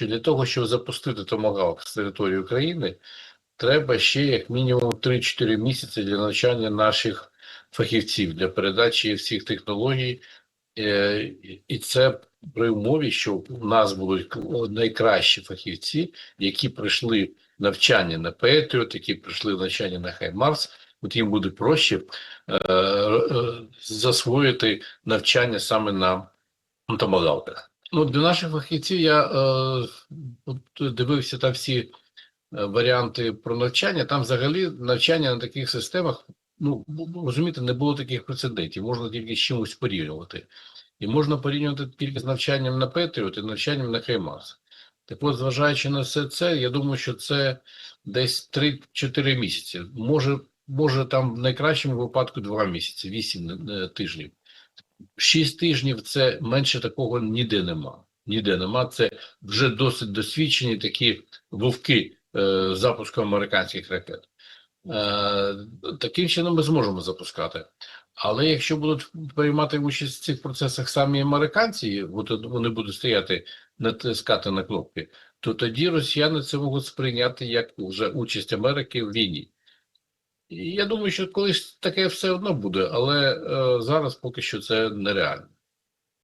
що для того, щоб запустити томагавк з території України, треба ще як мінімум 3-4 місяці для навчання наших фахівців для передачі всіх технологій. Е, і- це при умові, що у нас будуть найкращі фахівці, які пройшли навчання на Петріот, які пройшли навчання на Хаймарс, от їм буде проще е, е, засвоїти навчання саме на томагавках. Ну, для наших фахівців я е, дивився там всі е, варіанти про навчання. Там взагалі навчання на таких системах, ну розумієте, не було таких прецедентів. Можна тільки з чимось порівнювати. І можна порівнювати тільки з навчанням на Петріот і навчанням на Хаймарс. Так от, зважаючи на все це, я думаю, що це десь 3-4 місяці. Може, може там в найкращому випадку 2 місяці, 8 е, тижнів. 6 тижнів це менше такого ніде нема. Ніде нема. Це вже досить досвідчені такі вовки е, запуску американських ракет. Е, таким чином ми зможемо запускати. Але якщо будуть приймати участь в цих процесах самі американці, вони будуть стояти, натискати на кнопки, то тоді росіяни це можуть сприйняти як вже участь Америки в війні. Я думаю, що колись таке все одно буде, але е, зараз поки що це нереально.